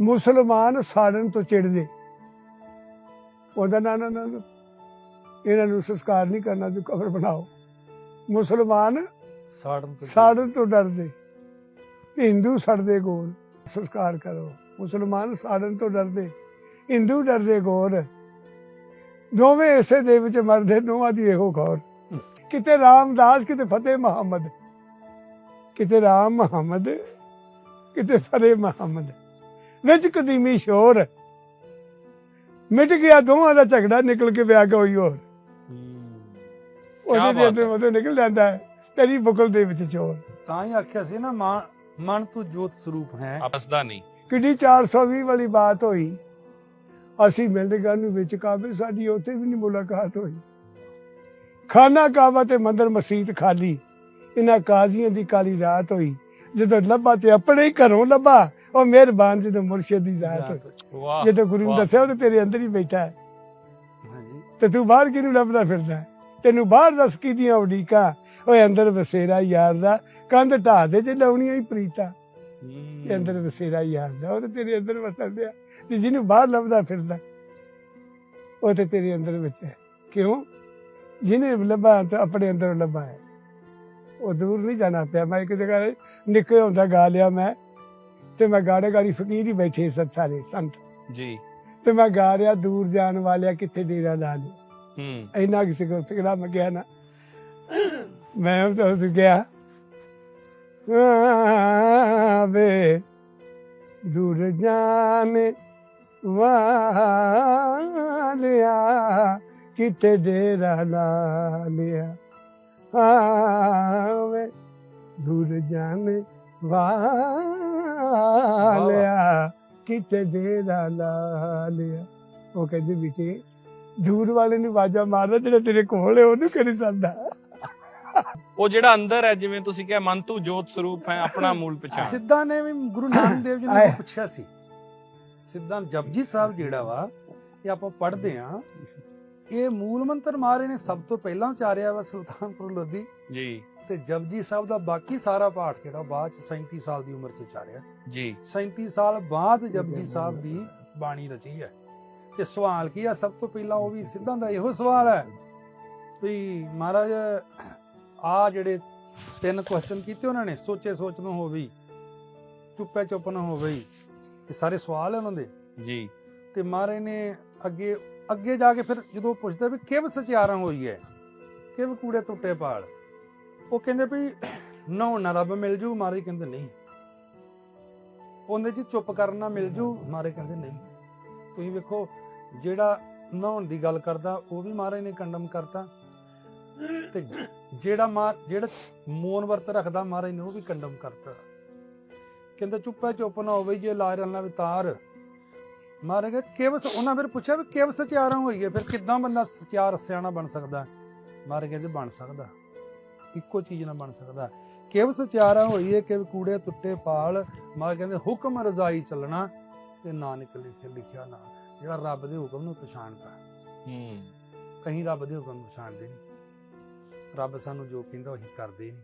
ਮੁਸਲਮਾਨ ਸਾੜਨ ਤੋਂ ਚਿੜਦੇ। ਉਹਦਾ ਨਾ ਨਾ ਨਾ ਇਹਨਾਂ ਨੂੰ ਸੰਸਕਾਰ ਨਹੀਂ ਕਰਨਾ ਜੋ ਕਬਰ ਬਣਾਓ। ਮੁਸਲਮਾਨ ਸਾੜਨ ਤੋਂ ਸਾੜਨ ਤੋਂ ਡਰਦੇ। ਹਿੰਦੂ ਸੜਦੇ ਗੋਲ ਸੰਸਕਾਰ ਕਰੋ। ਮੁਸਲਮਾਨ ਸਾੜਨ ਤੋਂ ਡਰਦੇ। ਹਿੰਦੂ ਡਰਦੇ ਗੋਲ ਦੋਵੇਂ ਇਸੇ ਦੇ ਵਿੱਚ ਮਰਦੇ ਦੋਵਾਂ ਦੀ ਇਹੋ ਖੌਰ ਕਿਤੇ ਰਾਮਦਾਸ ਕਿਤੇ ਫਤਿਹ ਮੁਹੰਮਦ। ਕਿਤੇ ਰਾਮ ਮੁਹੰਮਦ ਕਿਤੇ ਫਰੇ ਮੁਹੰਮਦ। ਵਿੱਚ ਕਦੀਮੀ ਸ਼ੋਰ। ਮਿਟ ਗਿਆ ਦੋਵਾਂ ਦਾ ਝਗੜਾ ਨਿਕਲ ਕੇ ਵਿਆਹ ਕੋਈ ਹੋਰ। ਉਹਦੇ ਦੇ। ਉਹਦੇ ਨਿਕਲ ਜਾਂਦਾ ਹੈ ਤੇਰੀ ਬੁਕਲ ਦੇ ਵਿੱਚ ਚੋਰ ਤਾਂ ਹੀ ਆਖਿਆ ਸੀ ਨਾ ਮਾਂ ਮਨ ਤੂੰ ਜੋਤ ਸਰੂਪ ਹੈ। ਆਪਸਦਾ ਨਹੀਂ। ਕਿੱਡੀ 420 ਵਾਲੀ ਬਾਤ ਹੋਈ। ਅਸੀਂ ਮਿਲਦੇ ਗਾਂ ਨੂੰ ਵਿੱਚ ਕਾਬੇ ਸਾਡੀ ਉੱਥੇ ਵੀ ਨਹੀਂ ਮੁਲਾਕਾਤ ਹੋਈ। ਖਾਨਾ ਕਾਬਾ ਤੇ ਮੰਦਰ ਮਸਜਿਦ ਖਾਲੀ। ਇਹਨਾਂ ਕਾਜ਼ੀਆਂ ਦੀ ਕਾਲੀ ਰਾਤ ਹੋਈ। ਜਦੋਂ ਲੱਭਾ ਤੇ ਆਪਣੇ ਹੀ ਘਰੋਂ ਲੱਭਾ ਉਹ ਮਿਹਰਬਾਨ ਜਦੋਂ ਮੁਰਸ਼ਿਦ ਦੀ ਜ਼ਾਤ ਵਾਹ ਜਦੋਂ ਗੁਰੂ ਨੇ। ਦੱਸਿਆ ਉਹ ਤੇ ਤੇਰੇ ਅੰਦਰ ਹੀ ਬੈਠਾ ਹੈ। ਹਾਂਜੀ। ਤੇ ਤੂੰ ਬਾਹਰ ਕਿਹਨੂੰ ਲੱਭਦਾ ਫਿਰਦਾ? ਤੈਨੂੰ ਬਾਹਰ ਦੱਸ ਕੀ ਦੀਆਂ ਉਡੀਕਾਂ? ਓਏ ਅੰਦਰ ਵਸੇਰਾ ਯਾਰ ਦਾ। ਕੰਧ ਢਾਹ ਦੇ ਜੇ ਲਾਉਣੀਆਂ ਹੀ ਪ੍ਰੀਤਾ। ਤੇ ਅੰਦਰ ਵਸੇਰਾ ਯਾਰ ਦਾ। ਉਹ ਤੇਰੇ ਅੰਦਰ ਵਸਣ ਡਿਆ। ਤੇ ਜਿਹਨੂੰ ਬਾਹਰ ਲੱਭਦਾ ਫਿਰਦਾ ਉਹ ਤੇ ਤੇਰੇ ਅੰਦਰ ਵਿੱਚ ਹੈ। ਕਿਉਂ? ਜਿਹਨੇ ਲੱਭਾ ਤਾਂ ਆਪਣੇ ਅੰਦਰ ਲੱਭਾ ਹੈ। ਉਹ ਦੂਰ ਨਹੀਂ ਜਾਣਾ ਪਿਆ। ਮੈਂ ਇੱਕ ਜਗ੍ਹਾ ਨਿੱਕੇ ਹੁੰਦਾ ਗਾ ਲਿਆ ਮੈਂ। ਤੇ ਮੈਂ ਗਾੜੇ ਗਾੜੀ ਫਕੀਰ ਹੀ ਬੈਠੇ ਸਨ ਸਾਰੇ ਸੰਤ। ਜੀ। ਤੇ ਮੈਂ ਗਾ ਰਿਹਾ ਦੂਰ ਜਾਣ ਵਾਲਿਆ ਕਿੱਥੇ ਡੇਰਾ ਲਾ ਲਿਆ ਹੂੰ। ਇੰਨਾ ਕਿਸੇ ਕੋਲ ਫਿਕਰਾ ਮੈਂ ਗਿਆ ਨਾ। ਮੈਂ ਉਹ ਤੋਂ ਗਿਆ। ਵੇ ਦੂਰ ਜਾਣੇ ਵਾਲਿਆ ਕਿਤੇ ਡੇਰਾ ਲਾ ਲਿਆ। ਆਵੇ ਦੂਰ ਜਾਣੇ ਵਾਲਿਆ ਕਿਤੇ ਡੇਰਾ ਲਾ ਲਿਆ ਉਹ ਕਹਿੰਦੇ ਬੇਟੇ ਦੂਰ ਵਾਲੇ ਨੂੰ ਆਵਾਜ਼ਾਂ ਮਾਰਦਾ ਜਿਹੜਾ ਤੇਰੇ ਕੋਲ ਹੈ ਉਹਨੂੰ ਕਰੀ ਸਕਦਾ ਉਹ ਜਿਹੜਾ ਅੰਦਰ ਹੈ ਜਿਵੇਂ ਤੁਸੀਂ ਕਿਹਾ ਮਨ ਤੂੰ ਜੋਤ ਸਰੂਪ ਹੈ ਆਪਣਾ ਮੂਲ ਪਛਾਣ। ਸਿੱਧਾ ਨੇ ਵੀ ਗੁਰੂ ਨਾਨਕ ਦੇਵ ਜੀ। ਨੂੰ ਪੁੱਛਿਆ ਸੀ। ਸਿੱਧਾ ਜਪਜੀ ਸਾਹਿਬ ਜਿਹੜਾ ਵਾ ਇਹ ਆਪਾਂ ਪੜ੍ਹਦੇ ਆ ਇਹ ਮੂਲ ਮੰਤਰ ਮਾਰੇ ਨੇ ਸਭ ਤੋਂ ਪਹਿਲਾਂ ਉਚਾਰਿਆ ਵਾ ਸੁਲਤਾਨਪੁਰ ਲੋਧੀ। ਜੀ। ਤੇ ਜਪਜੀ ਸਾਹਿਬ ਦਾ ਬਾਕੀ ਸਾਰਾ ਪਾਠ ਜਿਹੜਾ ਬਾਅਦ ਚ 37 ਸਾਲ ਦੀ ਉਮਰ ਚ ਉਚਾਰਿਆ। ਜੀ। 37 ਸਾਲ ਬਾਅਦ ਜਪਜੀ ਸਾਹਿਬ ਦੀ ਬਾਣੀ ਰਚੀ ਹੈ। ਤੇ ਸਵਾਲ ਕੀ ਆ? ਸਭ ਤੋਂ ਪਹਿਲਾਂ ਉਹ ਵੀ ਸਿੱਧਾਂ ਦਾ ਇਹੋ ਸਵਾਲ ਹੈ ਵੀ ਮਹਾਰਾਜ ਆ ਜਿਹੜੇ ਤਿੰਨ ਕੁਐਸਚਨ ਕੀਤੇ ਉਹਨਾਂ ਨੇ ਸੋਚੇ ਸੋਚ ਨੂੰ ਹੋਵੇ ਚੁੱਪੇ ਚੁੱਪ ਨਾ ਹੋਵੇ ਇਹ ਸਾਰੇ ਸਵਾਲ ਹੈ ਉਹਨਾਂ ਦੇ। ਜੀ। ਤੇ ਮਹਾਰਾਜ ਨੇ ਅੱਗੇ ਅੱਗੇ ਜਾ ਕੇ ਫਿਰ ਜਦੋਂ ਪੁੱਛਦਾ ਵੀ ਕਿਵ ਸਚਿਆਰਾਂ ਹੋਈ ਹੈ? ਕਿਵ ਕੂੜੇ ਟੁੱਟੇ ਪਾਲ ਉਹ ਕਹਿੰਦੇ ਵੀ ਨਹਾਉਣ ਨਾਲ ਰੱਬ ਮਿਲ ਜੂ, ਮਾਰੇ ਕਹਿੰਦੇ ਨਹੀਂ। ਉਹਨੇ ਜੀ ਚੁੱਪ ਕਰਨਾ ਮਿਲ ਜੂ, ਮਾਰੇ ਕਹਿੰਦੇ ਨਹੀਂ। ਤੁਸੀਂ ਵੇਖੋ, ਜਿਹੜਾ ਨਹਾਉਣ ਦੀ ਗੱਲ ਕਰਦਾ, ਉਹ ਵੀ ਮਹਾਰਾਜ ਨੇ ਕੰਡਮ ਕਰਤਾ। ਤੇ ਜਿਹੜਾ ਮਾਰ ਜਿਹੜਾ ਮੌਨ ਵਰਤ ਰੱਖਦਾ ਮਹਾਰਾਜ ਨੇ ਉਹ ਵੀ ਕੰਡਮ ਕਰਤਾ। ਕਹਿੰਦਾ, ਚੁੱਪਾ ਚੁੱਪ ਨਾ ਹੋਵੇ, ਜੇ ਲਾਇ ਰਲਣਾ ਵਿਤਾਰ ਮਹਾਰਾਜ ਕਹਿੰਦੇ ਕਿਵ ਸ- ਉਹਨਾਂ ਫਿਰ ਪੁੱਛਿਆ ਵੀ ਕਿਵ ਸਚਿਆਰਾਂ ਹੋਈ ਹੈ ਫਿਰ ਕਿੱਦਾਂ ਬੰਦਾ ਸਚਿਆਰ ਸਿਆਣਾ ਬਣ ਸਕਦਾ? ਮਾਰੇ ਕਹਿੰਦੇ, ਬਣ ਸਕਦਾ। ਇੱਕੋ ਚੀਜ਼ ਨਾਲ ਬਣ ਸਕਦਾ। ਕਿਵ ਸਚਿਆਰਾ ਹੋਈ ਹੈ ਕਿਵ ਕੂੜੇ ਟੁੱਟੇ ਪਾਲ ਮਹਾਰਾਜ ਕਹਿੰਦੇ ਹੁਕਮ ਰਜ਼ਾਈ ਚੱਲਣਾ ਤੇ ਨਾਨਕ ਲਿਖੇ ਲਿਖਿਆ ਨਾ। ਜਿਹੜਾ ਰੱਬ ਦੇ ਹੁਕਮ ਨੂੰ ਪਛਾਣਦਾ। ਹੂੰ। ਕਹੀਂ ਰੱਬ ਦੇ ਹੁਕਮ ਨੂੰ ਪਛਾਣਦੇ ਨਹੀਂ ਰੱਬ ਸਾਨੂੰ ਜੋ ਕਹਿੰਦਾ ਉਹੀ ਕਰਦੇ ਨਹੀਂ